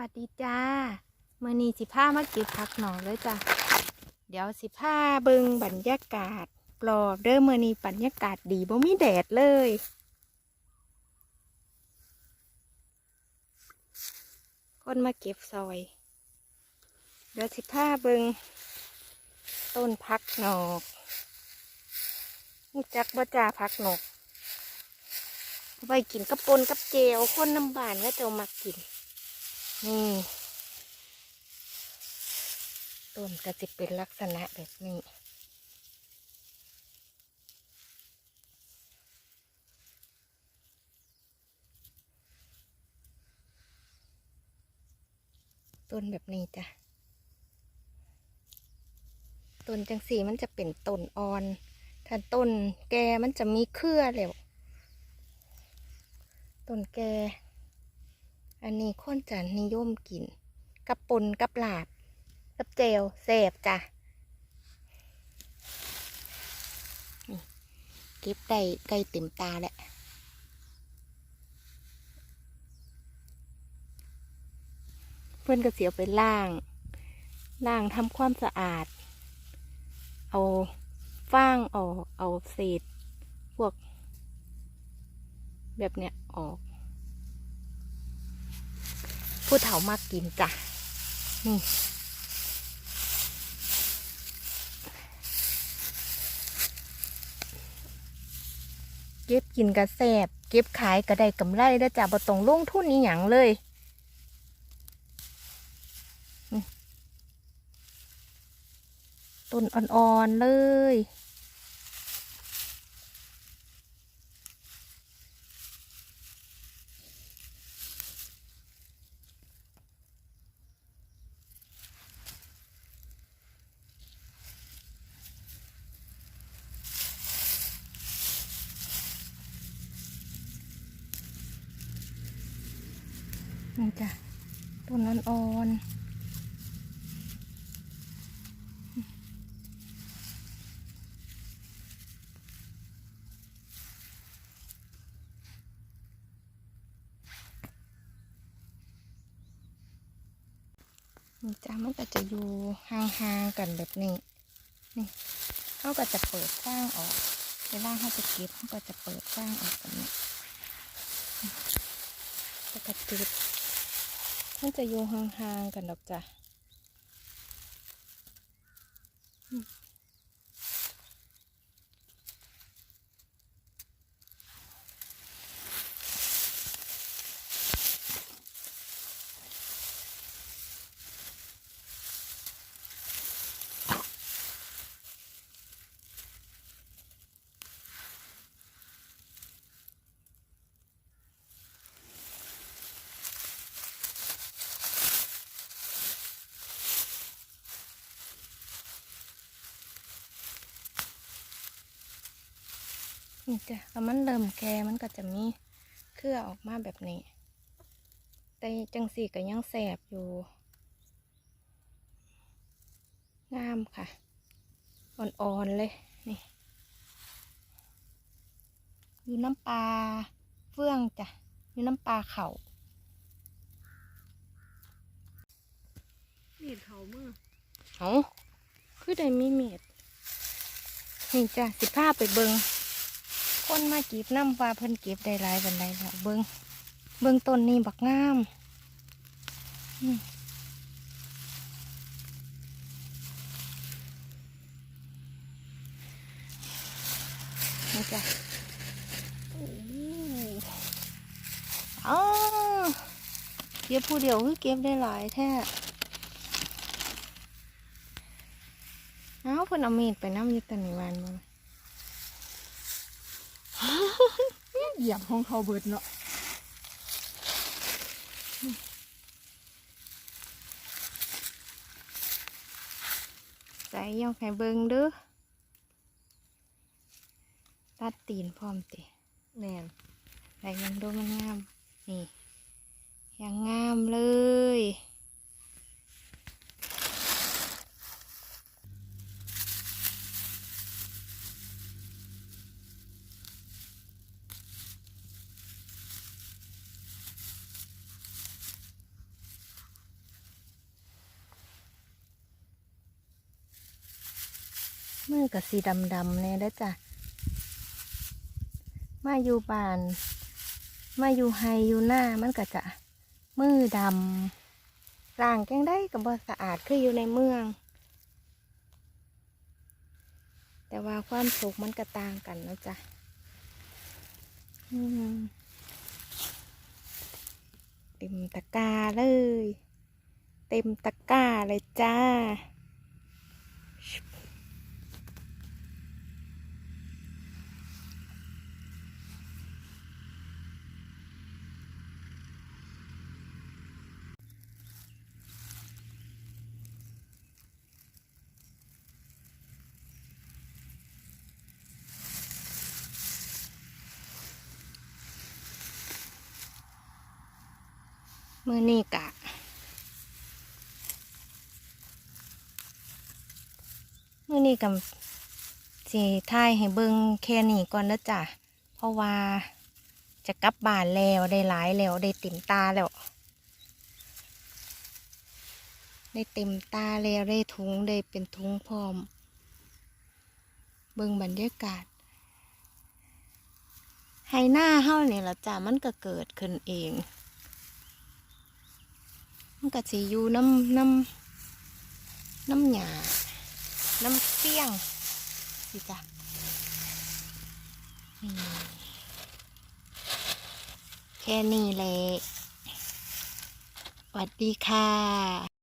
วัสดีจ้าเมื่อนี้สิผ้ามาเก็บผักหน่อเลยจ้ะเดี๋ยวสิผ้าเบิงบรรยากาศปลอบเด้อเมื่อนี้บรรยากาศดีบ่มีแดดเลยคนมาเก็บซอย เดี๋ยวสิผ้าเบิงต้นพักหนอกรู้จักบ่จ้าพักหนอกเอาไปกินกับปนกับเจลคนน้ำบานก็จะมากิน นี่ต้นก็จะเป็นลักษณะแบบนี้ต้นแบบนี้จ้ะ ต้นจังสีมันจะเป็นต้นอ่อน ถ้าต้นแกมันจะมีเครือแล้ว ต้นแก อันนี้คนจะนิยมกิน กับปนกับลาบ กับเจลแสบจ้ะนี่เก็บได้ใกล้เต็มตาแล้วเพื่อนก็เสียวไปล่าง ล่างทำความสะอาด เอาฟางออก เอาเศษพวก แบบเนี้ยออก ผู้เฒ่ามากกินจ้ะ นี่เก็บกินกระแสบเก็บขายก็ได้กำไรแล้วจ้ะบ่ต้องลงทุนนี่หยังเลยต้นอ่อนๆเลย นี่จ้ะต้นอ่อนๆนี่จ้ะมันก็จะอยู่ห่างๆกันแบบนี้ นี่เขาก็จะเปิดสร้างออกเวลาเขาจะเก็บเขาก็จะเปิดสร้างออกแบบนี้ก็จะติด มันจะอยู่ห่างๆกันดอกจ้ะ นี่จ้ะแล้วมันเริ่มแก่มันก็จะมีเครือออกมาแบบนี้ แต่จังสีก็ยังแสบอยู่ งามค่ะ อ่อนๆเลย นี่อยู่น้ำปลาเฟื่องจ้ะอยู่น้ำปลาเขามีดเขามือเอาคือได้มีเม็ดนี่จ้ะสิผ้าไปเบิง คนมาเก็บน้ำว่าเพิ่นเก็บได้หลายบันไดแล้วเบิงเบิงต้นนี้บักงามอืมนี่จ้ะอ้อ๋อเก็บผู้เดียวคือเก็บได้หลายแท้เอาเพิ่นเอามีดไปน้ำยึดตันนิวานมา เหยียบของเขาเบิดเนาะใส่ยองให้เบิงเด้อตัดตีนพร้อมติแมนใส่ยังดูมันงาม นี่ยังงามเลย มือกับสีดำๆเลยแล้วจ้ะ มาอยู่บ้าน มาอยู่ไฮอยู่หน้ามันก็จะมือดำล่างแกงได้กับบสะอาดคืออยู่ในเมือง แต่ว่าความสุขมันก็ต่างกันนะจ๊ะเต็มตะกร้าเลย เต็มตะกร้าเลยจ้า มือนี่กะมือนี่กับสีท้ายให้เบิงแค่นี้ก่อนนะจ๊ะเพราะว่าจะกลับบ้านแล้วได้หลายแล้วได้เต็มตาแล้ว ได้เต็มตาแล้วได้ถุงได้เป็นถุงพร้อม เบิงบรรยากาศให้หน้าเฮาเนี่ยละจ้ะมันก็เกิดขึ้นเอง มันก็สิอยู่น้ำน้ำน้ำหยาน้ำเปี้ยงสิจ้ะแค่นี้แหละสวัสดีค่ะ